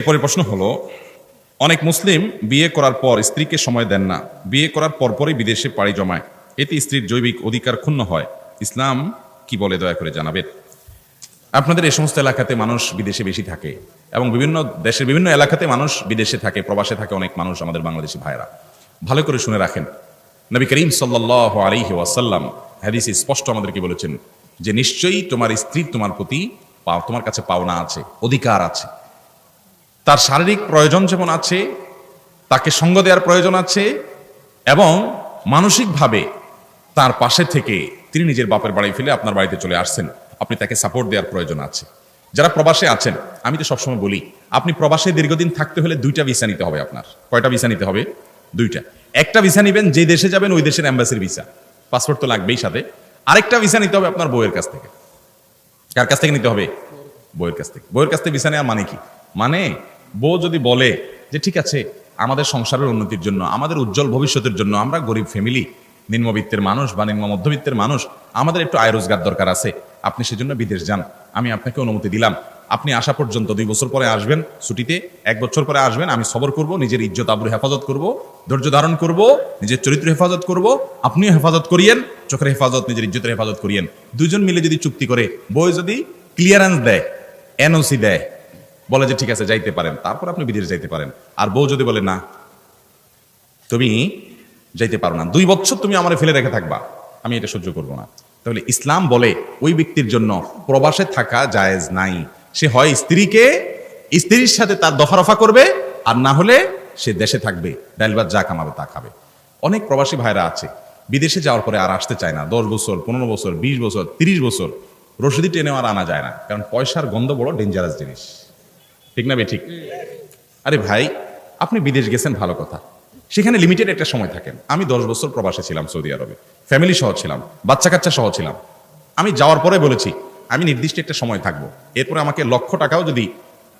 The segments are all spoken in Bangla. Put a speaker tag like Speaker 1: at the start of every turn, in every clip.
Speaker 1: এরপরে প্রশ্ন হলো, অনেক মুসলিম বিয়ে করার পর স্ত্রীকে সময় দেন না। বিয়ে করার পরপরই বিদেশে পাড়ি জমায়। এতে স্ত্রীর জৈবিক অধিকার ক্ষুণ্ণ হয়। ইসলাম কি বলে দয়া করে জানাবেন? আপনাদের এই সমস্ত এলাকাতে মানুষ বিদেশে বেশি থাকে এবং বিভিন্ন দেশের বিভিন্ন এলাকাতে মানুষ বিদেশে থাকে, প্রবাসে থাকে অনেক মানুষ আমাদের বাংলাদেশি ভাইরা ভালো করে শুনে রাখেন। নবী করিম সাল্লাহ আলিহি ওয়াসাল্লাম হাদিসে স্পষ্ট আমাদেরকে বলেছেন যে, নিশ্চয়ই তোমার স্ত্রীর তোমার প্রতি পাও- তোমার কাছে পাওনা আছে, অধিকার আছে। তার শারীরিক প্রয়োজন যেমন আছে, তাকে সঙ্গ দেওয়ার প্রয়োজন আছে, এবং মানসিকভাবে তার পাশে থেকে তিনি নিজের বাপের বাড়ি ফেলে আপনার বাড়িতে চলে আসছেন। আপনি তাকে সাপোর্ট দেওয়ার প্রয়োজন আছে। যারা প্রবাসে আছেন, আমি তো সবসময় বলি, আপনি প্রবাসে দীর্ঘদিন থাকতে হলে দুইটা ভিসা নিতে হবে আপনার। কয়টা ভিসা নিতে হবে? দুইটা। একটা ভিসা নেবেন যে দেশে যাবেন, ওই দেশের অ্যাম্বাসির ভিসা পাসপোর্ট তো লাগবেই সাথে। আরেকটা ভিসা নিতে হবে আপনার বইয়ের কাছ থেকে। কার কাছ থেকে নিতে হবে? বইয়ের কাছ থেকে। বইয়ের কাছ থেকে ভিসা আর মানে কি? মানে বউ যদি বলে যে, ঠিক আছে, আমাদের সংসারের উন্নতির জন্য, আমাদের উজ্জ্বল ভবিষ্যতের জন্য আমরা গরিব ফ্যামিলি নিম্নবিত্তের মানুষ বা নিম্ন মধ্যবিত্তের মানুষ, আমাদের একটু আয় রোজগার দরকার আছে, আপনি সেজন্য বিদেশ যান। আমি আপনাকে অনুমতি দিলাম। আপনি আসা পর্যন্ত দুই বছর পরে আসবেন ছুটিতে, এক বছর পরে আসবেন, আমি সবর করব, নিজের ইজ্জত, আবরু হেফাজত করব, ধৈর্য ধারণ করব, নিজের চরিত্র হেফাজত করব, আপনিও হেফাজত করিয়েন, চোখের হেফাজত, নিজের ইজ্জতের হেফাজত করিয়েন। দুজন মিলে যদি চুক্তি করে বই যদি ক্লিয়ারেন্স দেয় এনওসি দেয় বলে যে, ঠিক আছে, যাইতে পারেন। তারপর আপনি বিদেশ যাইতে পারেন। আর বউ যদি বলে, না, তুমি যাইতে পারো না, দুই বছর তুমি আমার ফেলে রেখে থাকবা, আমি এটা সহ্য করব না। তাহলে ইসলাম বলে, ওই ব্যক্তির জন্য প্রবাসে থাকা জায়েজ নাই। সে হয় স্ত্রীকে, স্ত্রীর সাথে তার দফারফা করবে, আর না হলে সে দেশে থাকবে ডাইল ভাত যা কামাবে তা খাবে। অনেক প্রবাসী ভাইরা আছে, বিদেশে যাওয়ার পরে আর আসতে চায় না। দশ বছর, পনেরো বছর, বিশ বছর, তিরিশ বছর রসিদি টেনে আর আনা যায় না। কারণ পয়সার গন্ধ বড় ডেঞ্জারাস জিনিস। ঠিক না ঠিক? আরে ভাই, আপনি বিদেশ গেছেন ভালো কথা। সেখানে লিমিটেড একটা সময় থাকেন। আমি দশ বছর প্রবাসে ছিলাম সৌদি আরবে। ফ্যামিলি সহ ছিলাম বাচ্চা কাচ্চা সহ ছিলাম। আমি যাওয়ার পরে বলেছি, আমি নির্দিষ্ট একটা সময় থাকব। এরপরে আমাকে লক্ষ টাকাও যদি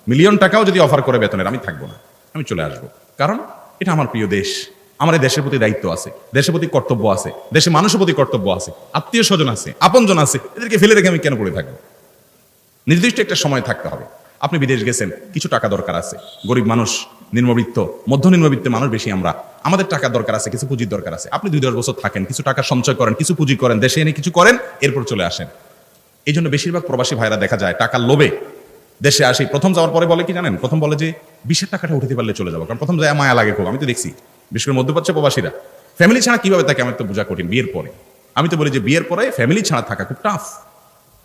Speaker 1: মিলিয়ন টাকাও যদি অফার করে বেতনের, আমি থাকব না। আমি চলে আসব। কারণ, এটা আমার প্রিয় দেশ। আমার এই দেশের প্রতি দায়িত্ব আছে। দেশের প্রতি কর্তব্য আছে। দেশের মানুষের প্রতি কর্তব্য আছে। আত্মীয় স্বজন আছে, আপনজন আছে। এদেরকে ফেলে রেখে আমি কেন পড়ে থাকব? নির্দিষ্ট একটা সময় থাকতে হবে। আপনি বিদেশ গেছেন, কিছু টাকা দরকার আছে। গরিব মানুষ, নিম্নবিত্ত মধ্য নিম্নবিত্তের মানুষ বেশি আমরা। আমাদের টাকা দরকার আছে, কিছু পুঁজির দরকার আছে। আপনি দুই দশ বছর থাকেন, কিছু টাকা সঞ্চয় করেন, কিছু পুঁজি করেন, দেশে এনে কিছু করেন, এরপর চলে আসেন। এই জন্য বেশিরভাগ প্রবাসী ভাইরা দেখা যায়, টাকার লোভে দেশে আসি। প্রথম যাওয়ার পরে বলে কি জানেন? প্রথম বলে যে বিশের টাকাটা উঠতে পারলে চলে যাব। কারণ প্রথম যায়, মায়া লাগে খুব। আমি তো দেখছি, বিশেষ করে মধ্যপ্রাচ্য প্রবাসীরা। ফ্যামিলি ছাড়া কীভাবে তাকে আমার তো বোঝা কঠিন? বিয়ের পরে। আমি তো বলি যে, বিয়ের পরে ফ্যামিলি ছাড়া থাকা খুব টাফ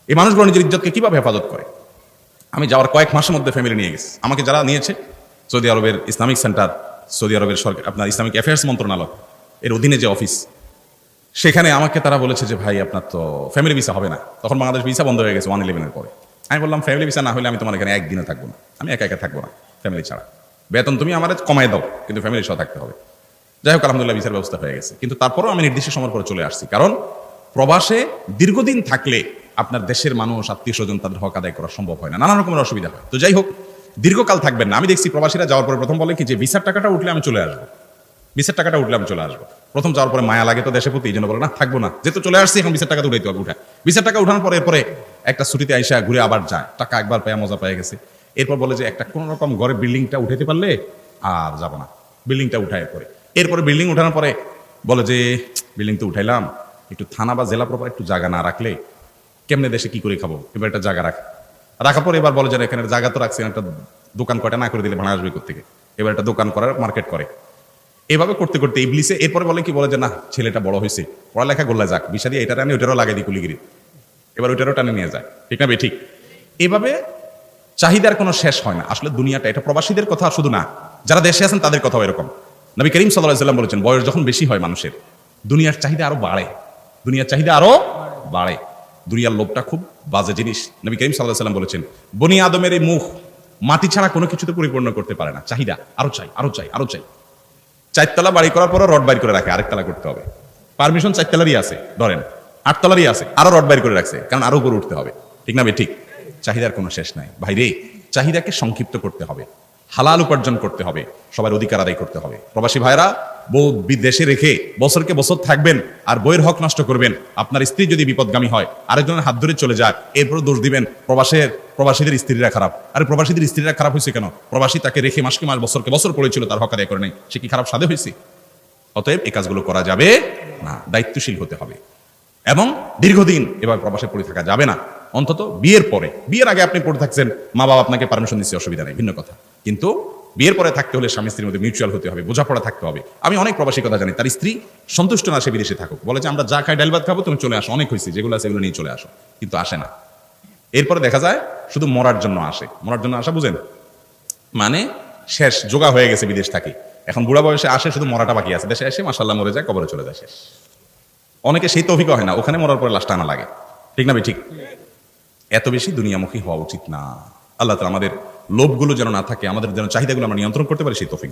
Speaker 1: এই মানুষগুলো নিজের ইজ্জতকে কীভাবে হেফাজত করে? আমি যাওয়ার কয়েক মাসের মধ্যে ফ্যামিলি নিয়ে গেছি। আমাকে যারা নিয়েছে, সৌদি আরবের ইসলামিক সেন্টার, সৌদি আরবের সরকার, আপনার ইসলামিক অ্যাফেয়ার্স মন্ত্রণালয়, এর অধীনে যে অফিস সেখানে আমাকে তারা বলেছে যে, ভাই, আপনার তো ফ্যামিলি ভিসা হবে না। তখন বাংলাদেশ ভিসা বন্ধ হয়ে গেছে ওয়ান ইলেভেনের পরে। আমি বললাম ফ্যামিলি ভিসা না হলে আমি তোমার এখানে একদিনও থাকব না। আমি একা একা থাকব না ফ্যামিলি ছাড়া। বেতন তুমি আমার কমাই দাও, কিন্তু ফ্যামিলি সহ থাকতে হবে। যাই হোক, আলহামদুলিল্লাহ ভিসার ব্যবস্থা হয়ে গেছে। কিন্তু তারপরেও আমি নির্দিষ্ট সময় পরে চলে আসছি। কারণ প্রবাসে দীর্ঘদিন থাকলে আপনার দেশের মানুষ, আত্মীয় স্বজন তাদের হক আদায় করা সম্ভব হয় না। নানা রকমের অসুবিধা হয়। তো যাই হোক, দীর্ঘকাল থাকবেন না। আমি দেখছি প্রবাসীরা যাওয়ার পরে প্রথম বলে কি যে, ভিসার টাকাটা উঠলে আমি চলে আসব। ভিসার টাকাটা উঠলে আমি চলে আসব। প্রথম যাওয়ার পরে মায়া লাগে তো দেশে প্রতি, এই জন্য বলে, না, থাকব না। যেহেতু চলে আসছি, এখন ভিসার টাকা উঠাইতে হবে উঠা ভিসার টাকা উঠানোর পরে এরপরে একটা ছুটিতে আইসা ঘুরে আবার যায়। টাকা একবার পায় মজা পেয়ে গেছে। এরপর বলে যে, একটা কোনো রকম ঘরের বিল্ডিংটা উঠাইতে পারলে আর যাব না। বিল্ডিংটা উঠায় পরে এরপরে বিল্ডিং উঠানোর পরে বলে যে বিল্ডিং তো উঠাইলাম। একটু থানা বা জেলা প্রপার একটু জায়গা না রাখলে কেমনে দেশে কি করে খাব? এবার একটা জায়গা রাখ। রাখার পরে এবার বলে যে এখানে জায়গা তো রাখছি একটা দোকান কয়টা না করে দিলে ভাড়া আসবে থেকে এবার একটা দোকান করার মার্কেট করে। এভাবে করতে করতে ইবলিসে এরপরে বলে কি, বলে যে না, ছেলেটা বড় হয়েছে, পড়ালেখা গোল্লা যাক দিয়ে এটার আমি ওইটারও লাগাই দিই কুলিগিরি। এবার ওইটারও টানে নিয়ে যায়। ঠিক না ঠিক। এভাবে চাহিদার কোনো শেষ হয় না। আসলে দুনিয়াটা, এটা প্রবাসীদের কথা শুধু না, যারা দেশে আছেন তাদের কথাও এরকম। নবী করিম সাল্লাহ সাল্লাম বলেছেন, বয়স যখন বেশি হয় মানুষের, দুনিয়ার চাহিদা আরও বাড়ে। দুনিয়ার চাহিদা আরও বাড়ে। দুনিয়ার লোভটা খুব বাজে জিনিস। নবী করিম সাল্লাহ সাল্লাম বলেছেন, বনি আদমের এই মুখ মাটি ছাড়া কোনো কিছুতে পরিপূর্ণ করতে পারে না। চাহিদা, আরও চাই আরও চাই আরও চাই। চারতলা বাড়ি করার পরও রড বাইর করে রাখে আরেকতলা করতে হবে। পারমিশন চারতলারই আছে, ধরেন, আটতলারই আছে, আরও রড বাইর করে রাখছে, কারণ আরও উপরে উঠতে হবে। ঠিক না ঠিক। চাহিদার কোনো শেষ নাই। ভাই রে, চাহিদাকে সংক্ষিপ্ত করতে হবে। হালাল উপার্জন করতে হবে। সবার অধিকার আদায় করতে হবে। প্রবাসী ভাইরা বউ বিদেশে রেখে বছরকে বছর থাকবেন আর বইয়ের হক নষ্ট করবেন। আপনার স্ত্রী যদি বিপদগামী হয়, আরেকজনের হাত ধরে চলে যায় এরপর দোষ দিবেন প্রবাসের প্রবাসীদের স্ত্রীরা খারাপ। আরে প্রবাসীদের স্ত্রীরা খারাপ হয়েছে কেন? প্রবাসী তাকে রেখে মাসকে মাস, বছরকে বছর পড়েছিল, তার হক আদায় করে নেই। সে কি খারাপ সাদে হয়েছে? অতএব এই কাজগুলো করা যাবে না, দায়িত্বশীল হতে হবে। এবং দীর্ঘদিন এবার প্রবাসে পড়ে থাকা যাবে না। অন্তত বিয়ের পরে বিয়ের আগে আপনি পড়ে থাকছেন মা বাবা আপনাকে পারমিশন দিচ্ছে, অসুবিধা নেই, ভিন্ন কথা। কিন্তু বিয়ের পরে থাকতে হলে স্বামী স্ত্রীর মধ্যে মিউচুয়াল হতে হবে, বোঝাপড়া থাকতে হবে। আমি অনেক প্রবাসী কথা জানি, তার স্ত্রী সন্তুষ্ট না, সে বিদেশে থাকুক। বলে যে, আমরা যা খাই, ডাল ভাত খাব, তুমি চলে আসো। অনেক হয়েছে, যেগুলো আছে এগুলো নিয়ে চলে আসো, কিন্তু আসে না। এরপরে দেখা যায়, শুধু মরার জন্য আসে। মরার জন্য আসা বুঝেন? মানে শেষ, যোগা হয়ে গেছে, বিদেশ থাকি। এখন বুড়া বয়সে আসে, শুধু মরাটা বাকি আছে। দেশে এসে মাসাল্লাহ মরে যায়, কবরে চলে যায় শেষ। অনেকে সেই তো অভিজ্ঞ হয় না, ওখানে মরার পরে লাশটা আনা লাগে। ঠিক না ভাই, ঠিক? এত বেশি দুনিয়ামুখী হওয়া উচিত না। আল্লাহ তাআলা আমাদের লোভগুলো যেন না থাকে আমাদের যেন চাহিদাগুলো আমরা নিয়ন্ত্রণ করতে পারি সেই তৌফিক